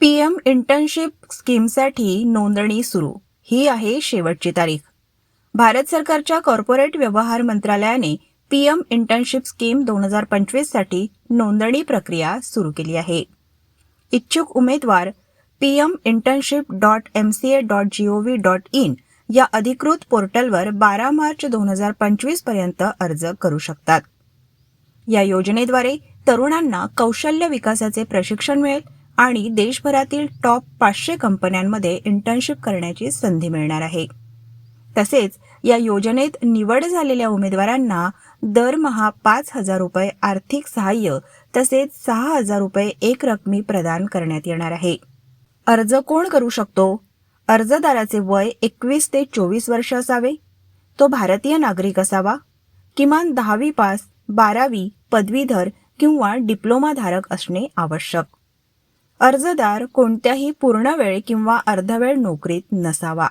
PM internship स्कीमसाठी नोंदणी सुरू. ही आहे शेवटची तारीख. भारत सरकारच्या कॉर्पोरेट व्यवहार मंत्रालयाने पीएम इंटर्नशिप स्कीम दोन हजार पंचवीससाठी नोंदणी प्रक्रिया सुरू केली आहे. इच्छुक उमेदवार PM internship dot M C A dot G O V dot in या अधिकृत पोर्टलवर बारा मार्च दोन हजार पंचवीसपर्यंत अर्ज करू शकतात. या योजनेद्वारे तरुणांना कौशल्य विकासाचे प्रशिक्षण मिळेल आणि देशभरातील टॉप पाचशे कंपन्यांमध्ये इंटर्नशिप करण्याची संधी मिळणार आहे. तसेच या योजनेत निवड झालेल्या उमेदवारांना दरमहा पाच हजार रुपये आर्थिक सहाय्य तसेच सहा हजार रुपये एक रकमी प्रदान करण्यात येणार आहे. अर्ज कोण करू शकतो? अर्जदाराचे वय एकवीस ते चोवीस वर्ष असावे. तो भारतीय नागरिक असावा. किमान दहावी पास बारावी पदवीधर किंवा डिप्लोमाधारक असणे आवश्यक. अर्जदार कोणत्याही पूर्णवेळ किंवा अर्धवेळ नोकरीत नसावा.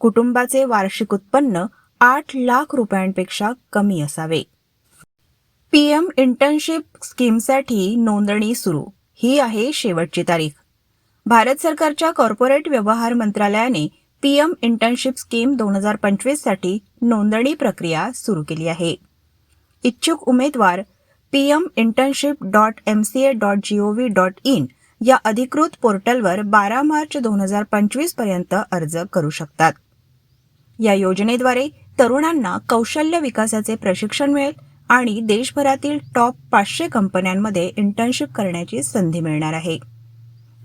कुटुंबाचे वार्षिक उत्पन्न आठ लाख रुपयांपेक्षा कमी असावे. पीएम इंटर्नशिप स्कीमसाठी नोंदणी सुरू. ही आहे शेवटची तारीख. भारत सरकारच्या कॉर्पोरेट व्यवहार मंत्रालयाने पीएम इंटर्नशिप स्कीम दोन हजार पंचवीससाठी नोंदणी प्रक्रिया सुरू केली आहे. इच्छुक उमेदवार PM internship dot M C A dot G O V dot in या अधिकृत पोर्टलवर बारा मार्च दोन हजार पंचवीसपर्यंत अर्ज करू शकतात. या योजनेद्वारे तरुणांना कौशल्य विकासाचे प्रशिक्षण मिळेल आणि देशभरातील टॉप पाचशे कंपन्यांमध्ये इंटर्नशिप करण्याची संधी मिळणार आहे.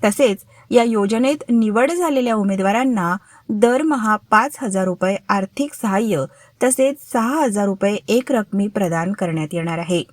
तसेच या योजनेत निवड झालेल्या उमेदवारांना दरमहा पाच हजार रुपये आर्थिक सहाय्य तसेच सहा हजार रुपये एक रकमी प्रदान करण्यात येणार आहे.